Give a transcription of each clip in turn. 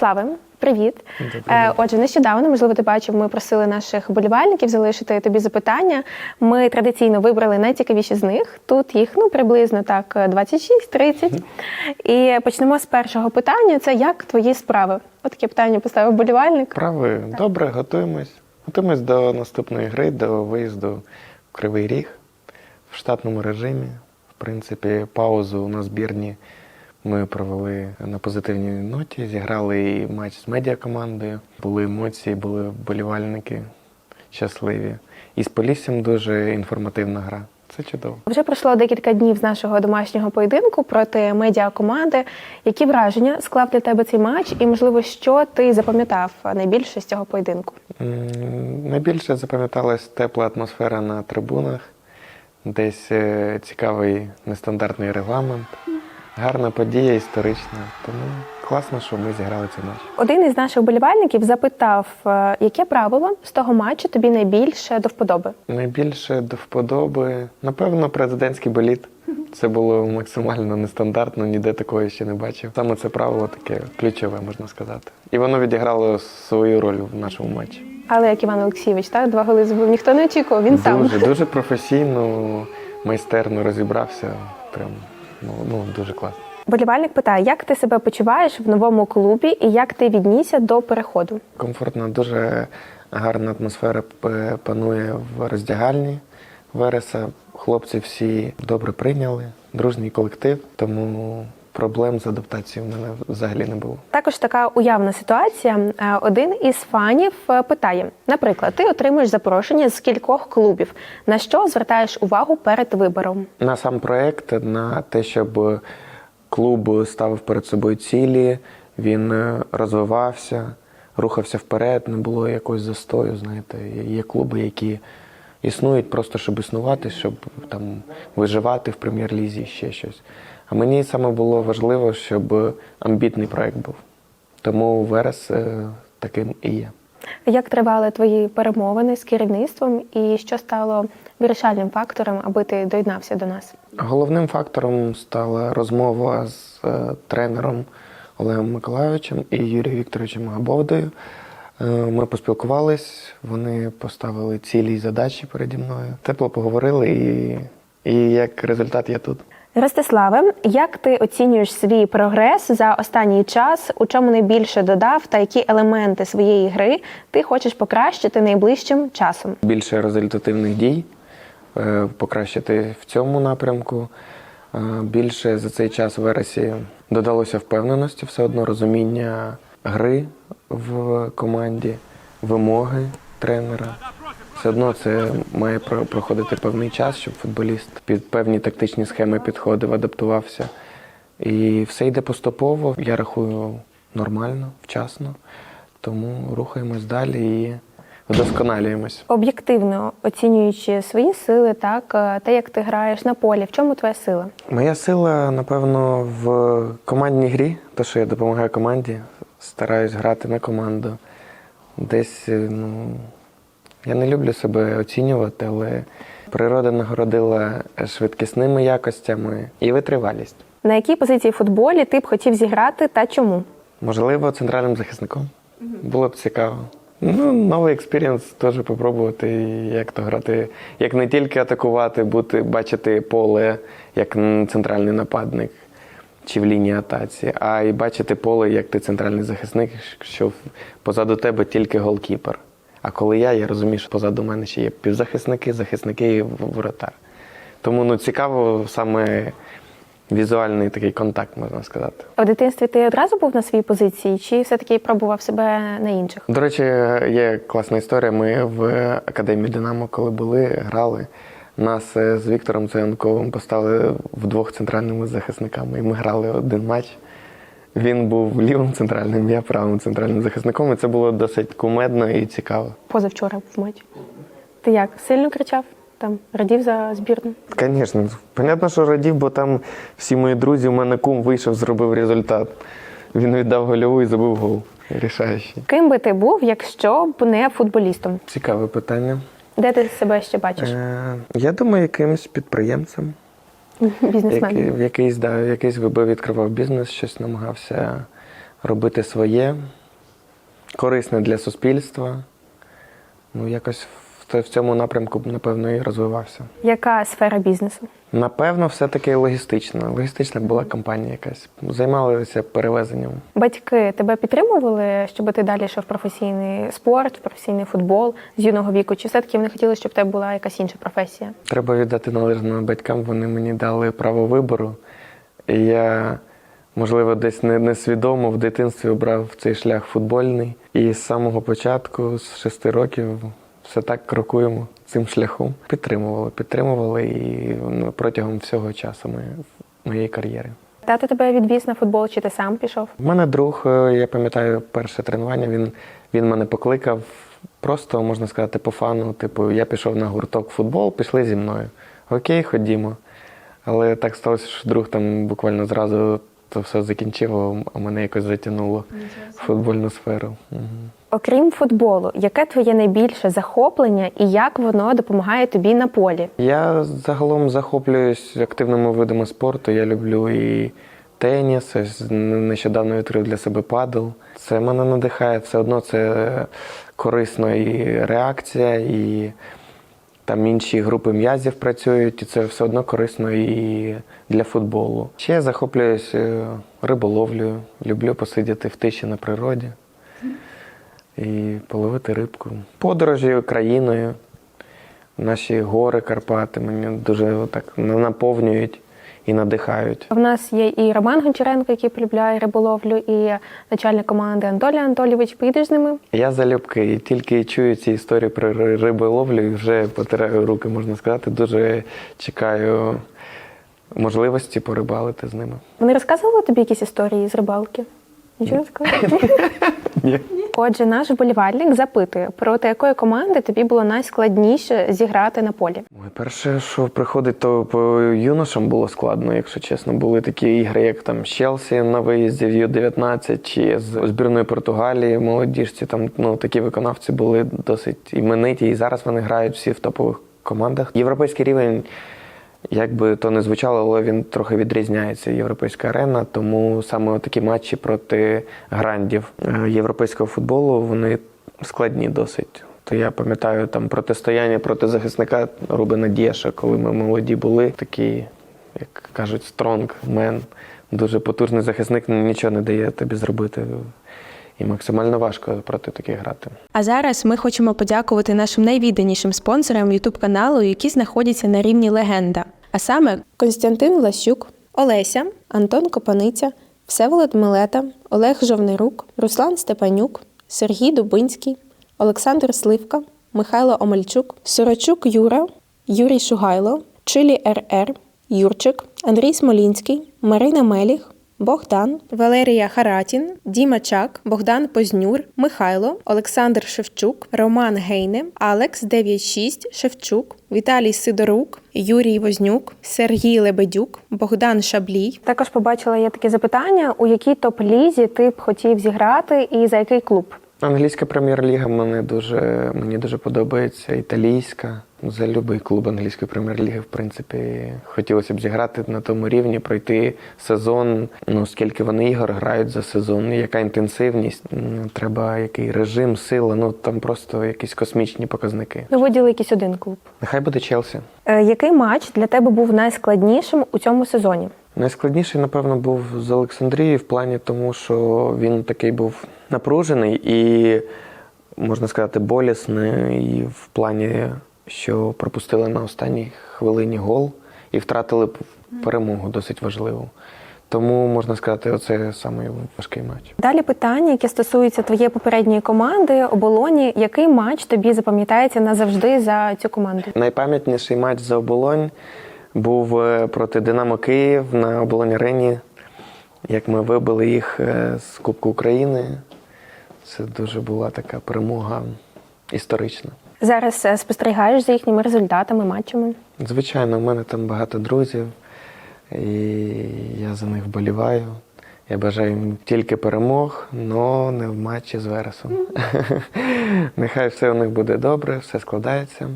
Ростиславе, привіт. Добрий Е. Отже, нещодавно, можливо, ти бачив, ми просили наших болівальників залишити тобі запитання. Ми традиційно вибрали найцікавіші з них. Тут їх ну приблизно так 26-30. І почнемо з першого питання: це як твої справи? От таке питання поставив болівальник. Справи добре, готуємось. Готуємось до наступної гри, до виїзду в Кривий Ріг в штатному режимі. В принципі, паузу на збірні ми провели на позитивній ноті. Зіграли і матч з медіакомандою. Були емоції, були вболівальники щасливі. І з Поліссям дуже інформативна гра. Це чудово. Вже пройшло декілька днів з нашого домашнього поєдинку проти медіакоманди. Які враження склав для тебе цей матч? І можливо, що ти запам'ятав найбільше з цього поєдинку? Найбільше запам'яталась тепла атмосфера на трибунах, десь е, цікавий нестандартний регламент, гарна подія історична. Тому класно, що ми зіграли цей матч. Один із наших болівальників запитав, е, яке правило з того матчу тобі найбільше до вподоби? Найбільше до вподоби, напевно, президентський боліт. Це було максимально нестандартно, ніде такого ще не бачив. Саме це правило таке ключове, можна сказати. І воно відіграло свою роль в нашому матчі. Але як Іван Олексійович, так два голи забив, ніхто не очікував. Він сам Дуже, дуже професійно, майстерно розібрався. Прям ну, ну дуже класно. болівальник питає, як ти себе почуваєш в новому клубі і як ти віднісся до переходу? Комфортно, дуже гарна атмосфера панує в роздягальні Вереса. Хлопці всі добре прийняли, дружній колектив, тому проблем з адаптацією в мене взагалі не було. Також така уявна ситуація. Е, Один із фанів е, питає: наприклад, ти отримуєш запрошення з кількох клубів. На що звертаєш увагу перед вибором? На сам проект, на те, щоб клуб ставив перед собою цілі, він е, розвивався, рухався вперед, не було якогось застою. Знаєте, є клуби, які існують просто щоб існувати, щоб там виживати в прем'єр-лізі, ще щось. А мені саме було важливо, щоб амбітний проект був. Тому Верес е, таким і є. Як тривали твої перемовини з керівництвом, і що стало вирішальним фактором, аби ти доєднався до нас? Головним фактором стала розмова з е, тренером Олегом Миколайовичем і Юрієм Вікторовичем Габовдою. Е, ми поспілкувались, вони поставили цілі й задачі переді мною. Тепло поговорили, і, і як результат я тут. Ростиславе, як ти оцінюєш свій прогрес за останній час? У чому найбільше додав та які елементи своєї гри ти хочеш покращити найближчим часом? Більше результативних дій, е, покращити в цьому напрямку. Е, Більше за цей час в вересі додалося впевненості, все одно розуміння гри в команді, вимоги тренера. Все одно це має проходити певний час, щоб футболіст під певні тактичні схеми підходив, адаптувався. І все йде поступово. Я рахую нормально, вчасно. Тому рухаємось далі і вдосконалюємось. Об'єктивно оцінюючи свої сили, так е, те, як ти граєш на полі, в чому твоя сила? Моя сила, напевно, в командній грі, те, що я допомагаю команді, стараюсь грати на команду. Десь, е, ну, я не люблю себе оцінювати, але природа нагородила швидкісними якостями і витривалість. На якій позиції в футболі ти б хотів зіграти та чому? Можливо, центральним захисником. Було б цікаво. Ну, новий експірієнс теж попробувати, як то грати, як не тільки атакувати, бути, бачити поле як центральний нападник чи в лінії атаці, а й бачити поле, як ти центральний захисник, що позаду тебе тільки голкіпер. А коли я, я розумію, що позаду мене ще є півзахисники, захисники і воротар. Тому ну, цікаво саме візуальний такий контакт, можна сказати. В дитинстві ти одразу був на своїй позиції, чи все-таки пробував себе на інших? До речі, є класна історія. Ми в академії Динамо, коли були, грали. Нас е, з Віктором Цеянковим поставили вдвох центральними захисниками, і ми грали один матч. Він був лівим центральним, я правим центральним захисником, і це було досить кумедно і цікаво. Позавчора був матч. Ти як? Сильно кричав? Там радів за збірну? Звісно, понятно, що радів, бо там всі мої друзі, у мене кум вийшов, зробив результат. Він віддав гольову і забив гол. Рішаючий. Ким би ти був, якщо б не футболістом? Цікаве питання. Де ти себе ще бачиш? Е, я думаю, якимось підприємцем. Бізнесмен. Який, в якийсь, да, в якийсь вибив, відкривав бізнес, щось намагався робити своє, корисне для суспільства. Ну, якось в, в цьому напрямку, напевно, і розвивався. Яка сфера бізнесу? Напевно, все-таки логістична. Логістична була компанія якась. Займалися перевезенням. Батьки тебе підтримували, щоб ти далі йшов в професійний спорт, в професійний футбол з юного віку? Чи все-таки вони хотіли, щоб тебе була якась інша професія? Треба віддати належне батькам, вони мені дали право вибору. І я, можливо, десь не- несвідомо в дитинстві обрав цей шлях футбольний. І з самого початку, з шести років, все так крокуємо цим шляхом. Підтримували, підтримували і ну, протягом всього часу моєї, моєї кар'єри. Тато тебе відвіз на футбол, чи ти сам пішов? У мене друг, е, я пам'ятаю, перше тренування, він, він мене покликав просто, можна сказати, по фану. Типу, я пішов на гурток футбол, пішли зі мною. Окей, ходімо. Але так сталося, що друг там буквально зразу то все закінчив, а мене якось затягнуло в футбольну сферу. Угу. Окрім футболу, яке твоє найбільше захоплення і як воно допомагає тобі на полі? Я загалом захоплююсь активними видами спорту. Я люблю і теніс. ось Нещодавно відкрив для себе падл. Це мене надихає. Все одно це корисно і реакція, і там інші групи м'язів працюють, і це все одно корисно і для футболу. Ще я захоплююсь е, риболовлею. Люблю посидіти в тиші на природі і половити рибку. Подорожі країною. Наші гори Карпати мені дуже так наповнюють і надихають. В нас є і Роман Гончаренко, який полюбляє риболовлю, і начальник команди Анатолій Анатолійович. Поїдеш з ними? Я залюбки і тільки чую ці історії про риболовлю і вже потираю руки, можна сказати. Дуже чекаю можливості порибалити з ними. Вони розказували тобі якісь історії з рибалки? Нічого не сказали? Ні. Отже, наш вболівальник запитує, проти якої команди тобі було найскладніше зіграти на полі? Ой, перше, що приходить, то по юношам було складно, якщо чесно. Були такі ігри, як там Челсі на виїзді в Ю-19 чи з збірної Португалії, молодіжці. Там ну такі виконавці були досить імениті, і зараз вони грають всі в топових командах. Європейський рівень. Як би то не звучало, але він трохи відрізняється європейська арена, тому саме такі матчі проти грандів е, європейського футболу вони складні досить. То я пам'ятаю там протистояння проти захисника Рубена Дєша, коли ми молоді були, такий, як кажуть, стронг мен, дуже потужний захисник, нічого не дає тобі зробити. І максимально важко проти таких грати. А зараз ми хочемо подякувати нашим найвідданішим спонсорам youtube каналу, які знаходяться на рівні легенда. А саме Константин Влащук, Олеся, Антон Копаниця, Всеволод Милета, Олег Жовнирук, Руслан Степанюк, Сергій Дубинський, Олександр Сливка, Михайло Омельчук, Сорочук Юра, Юрій Шугайло, Чилі РР, Юрчик, Андрій Смолінський, Марина Меліх, Богдан, Валерія Харатін, Діма Чак, Богдан Познюр, Михайло, Олександр Шевчук, Роман Гейне, Алекс 96 Шевчук, Віталій Сидорук, Юрій Вознюк, Сергій Лебедюк, Богдан Шаблій, Також побачила я таке запитання: у якій топ-лізі ти б хотів зіграти і за який клуб? Англійська прем'єр-ліга мене дуже, мені дуже подобається. Італійська. За будь-який клуб англійської прем'єр-ліги, в принципі, хотілося б зіграти на тому рівні, пройти сезон. Ну, скільки вони ігор грають за сезон, яка інтенсивність, треба який режим, сила. Ну там просто якісь космічні показники. Ну, виділи якийсь один клуб. Нехай буде Челсі. Е, який матч для тебе був найскладнішим у цьому сезоні? Найскладніший, напевно, був з Олександрії в плані тому, що він такий був напружений і, можна сказати, болісний і в плані, що пропустили на останній хвилині гол і втратили перемогу досить важливу. Тому можна сказати, оце самий важкий матч. Далі питання, яке стосується твоєї попередньої команди оболоні. Який матч тобі запам'ятається назавжди за цю команду? Найпам'ятніший матч за оболонь був е, проти Динамо Київ на оболонь арені. Як ми вибили їх е, з Кубку України. Це дуже була така перемога історична. Зараз е, спостерігаєш за їхніми результатами, матчами. Звичайно, у мене там багато друзів, і я за них вболіваю. Я бажаю їм тільки перемог, але не в матчі з Вересом. Нехай все у них буде добре, все складається.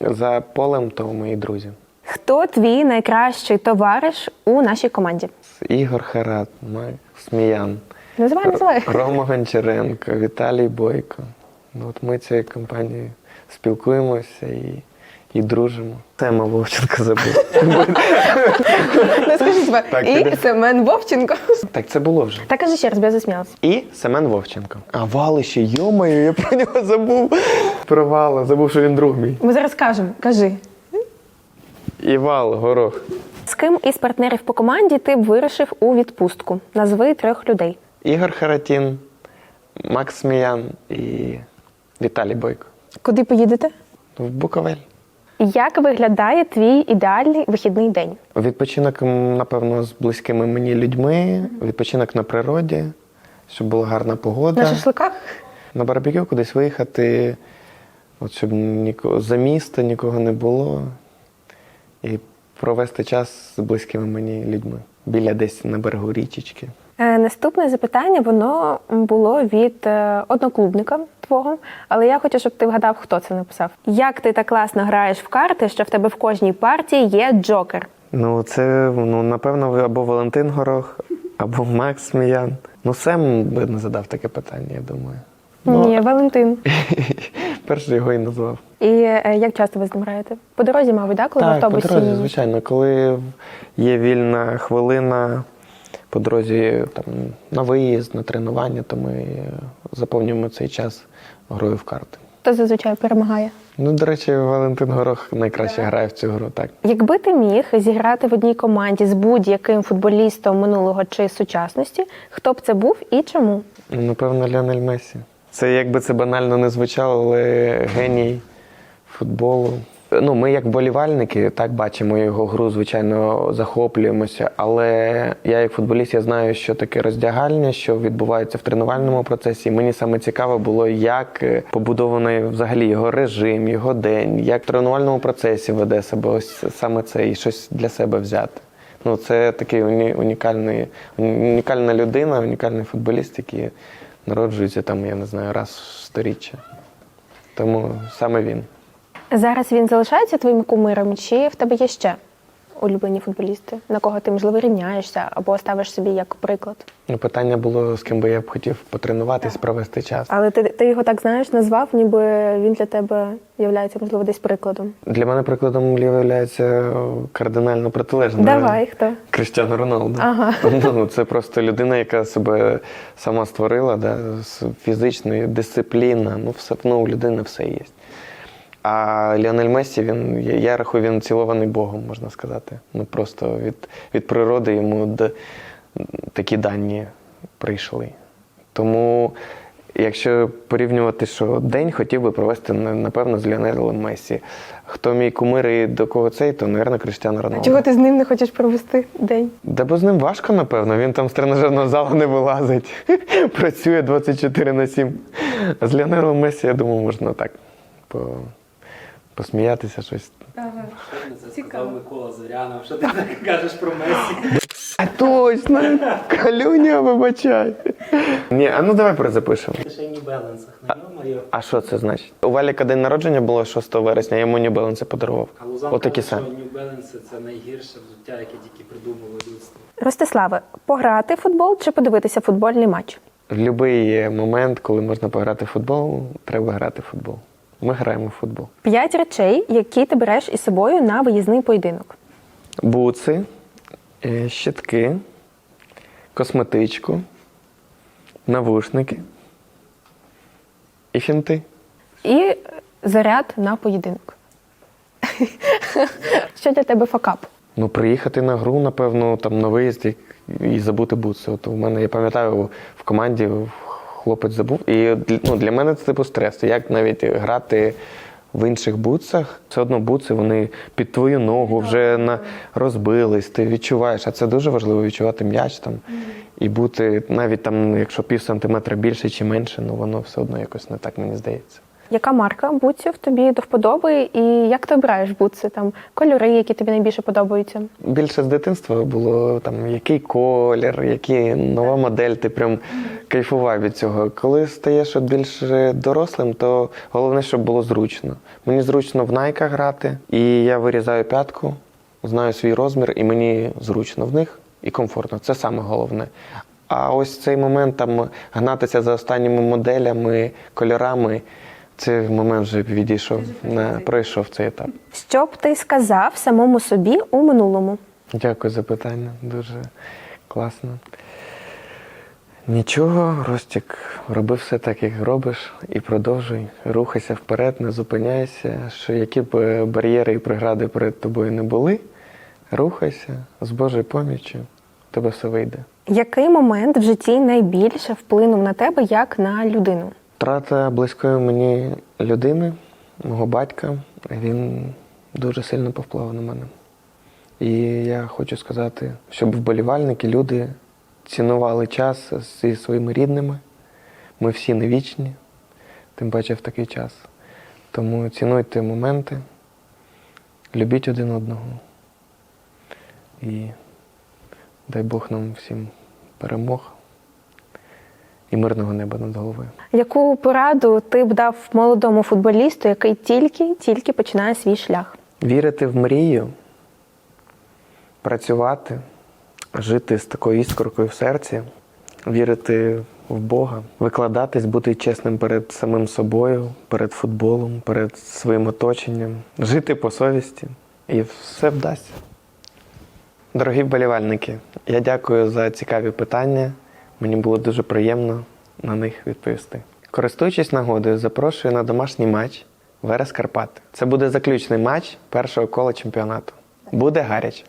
За полем то мої друзі. Хто твій найкращий товариш у нашій команді? Ігор Харат, Мак Сміян. Називай, називай. Рома Гончаренко, Віталій Бойко. Ну, от ми цією компанією спілкуємося і, і дружимо. Тема Вовченка забув. Не скажіть І Семен Вовченко. так це було вже. Так кажи ще раз, бо я засміялася. І Семен Вовченко. А Валище, йомаю, я про нього забув. Про Вала, забув, що він друг мій. Ми зараз кажемо, кажи. І Вал, горох. З ким із партнерів по команді ти б вирішив у відпустку? Назви трьох людей. Ігор Харатін, Макс Сміян і Віталій Бойко. Куди поїдете? В Буковель. Як виглядає твій ідеальний вихідний день? Відпочинок, напевно, з близькими мені людьми, відпочинок на природі, щоб була гарна погода. На шашликах? На барбекю кудись виїхати, от щоб нікого за місто нікого не було. І провести час з близькими мені людьми. Біля десь на берегу річечки. Е, Наступне запитання воно було від е, одноклубника твого, але я хочу, щоб ти вгадав, хто це написав. Як ти так класно граєш в карти, що в тебе в кожній партії є джокер? Ну, це, ну, напевно, або Валентин Горох, або Макс Сміян. Ну, Сем би не задав таке питання, я думаю. Ну, Ні, Валентин. Перший його і назвав. І е, як часто ви з ним граєте? По дорозі, мабуть, да, коли в Так, по дорозі, звичайно. Коли є вільна хвилина по дорозі там, на виїзд, на тренування, то ми заповнюємо цей час грою в карти. Хто зазвичай перемагає? Ну, до речі, Валентин Горох найкраще грає в цю гру, так. Якби ти міг зіграти в одній команді з будь-яким футболістом минулого чи сучасності, хто б це був і чому? Ну, Напевно, Ліонель Месі. Це якби це банально не звучало, але геній футболу. Ну, ми як вболівальники так бачимо його гру, звичайно, захоплюємося. Але я, як футболіст, я знаю, що таке роздягальня, що відбувається в тренувальному процесі. Мені саме цікаво було, як е, побудований взагалі його режим, його день, як в тренувальному процесі веде себе ось саме це і щось для себе взяти. Ну, це такий уні- унікальний, унікальна людина, унікальний футболіст, який народжується там, я не знаю, раз в сторіччя. Тому саме він. Зараз він залишається твоїм кумиром, чи в тебе є ще улюблені футболісти, на кого ти можливо рівняєшся або ставиш собі як приклад? Ну, питання було, з ким би я б хотів потренуватись, провести час. Але ти, ти його так знаєш, назвав, ніби він для тебе є, можливо, десь прикладом. Для мене прикладом є кардинально протилежним. Давай, хто? Криштиану Роналду. Ага. Ну, це просто людина, яка себе сама створила, да, фізичної дисципліна, ну, все, ну, у людини все є. А Ліонель Мессі, він, я, рахую, він цілований Богом, можна сказати. Ну, просто від, від природи йому д, такі дані прийшли. Тому, якщо порівнювати, що день хотів би провести, напевно, з Ліонелем Месі. Хто мій кумир і до кого цей, то, мабуть, Криштиану Роналду. Чого ти з ним не хочеш провести день? Да бо з ним важко, напевно. Він там з тренажерного залу не вилазить. Працює 24 на 7. А з Ліонелом Месі, я думаю, можна так по... посміятися щось. Що це сказав Микола Зорянов? Що ти так кажеш про Месі? А точно! Калюня, вибачай. Ні, а ну давай перезапишемо. Ти ще А що це значить? У Валіка день народження було 6 вересня, я йому New Balance подарував. А Лузан Отакі каже, що самі. New Balance це найгірше взуття, яке тільки придумало людство. Ростиславе, пограти в футбол чи подивитися футбольний матч? В будь-який момент, коли можна пограти в футбол, треба грати в футбол. Ми граємо в футбол. П'ять речей, які ти береш із собою на виїзний поєдинок. Буци, е, щитки, косметичку, навушники і фінти. І заряд на поєдинок. Що для тебе факап? Ну, приїхати на гру, напевно, там на виїзд і, і забути буци. От у мене, я пам'ятаю, в команді хлопець забув. І ну, для мене це типу стрес. Як навіть грати в інших буцах, все одно буци вони під твою ногу вже на, розбились, ти відчуваєш. А це дуже важливо відчувати м'яч там і бути навіть там, якщо пів сантиметра більше чи менше, ну воно все одно якось не так, мені здається. Яка марка бутсів тобі до вподоби, і як ти обираєш бутси? Там кольори, які тобі найбільше подобаються? Більше з дитинства було там який колір, який нова модель, ти прям кайфував від цього. Коли стаєш от більш дорослим, то головне, щоб було зручно. Мені зручно в найках грати, і я вирізаю п'ятку, знаю свій розмір, і мені зручно в них і комфортно. Це саме головне. А ось цей момент там гнатися за останніми моделями, кольорами. Цей момент вже відійшов, не пройшов цей етап. Що б ти сказав самому собі у минулому? Дякую за питання, дуже класно. Нічого, Ростік, роби все так, як робиш, і продовжуй. Рухайся вперед, не зупиняйся. Що які б е, бар'єри і прегради перед тобою не були, рухайся з Божою поміччю, тебе все вийде. Який момент в житті найбільше вплинув на тебе як на людину? Втрата близької мені людини, мого батька, він дуже сильно повпливав на мене. І я хочу сказати, щоб вболівальники, люди цінували час зі своїми рідними. Ми всі не вічні, тим паче в такий час. Тому цінуйте моменти, любіть один одного. І дай Бог нам всім перемог і мирного неба над головою. Яку пораду ти б дав молодому футболісту, який тільки-тільки починає свій шлях? Вірити в мрію, працювати, жити з такою іскоркою в серці, вірити в Бога, викладатись, бути чесним перед самим собою, перед футболом, перед своїм оточенням, жити по совісті, і все вдасться. Дорогі вболівальники, я дякую за цікаві питання. Мені було дуже приємно на них відповісти. Користуючись нагодою, запрошую на домашній матч Верес Карпати. Це буде заключний матч першого кола чемпіонату. Буде гаряче.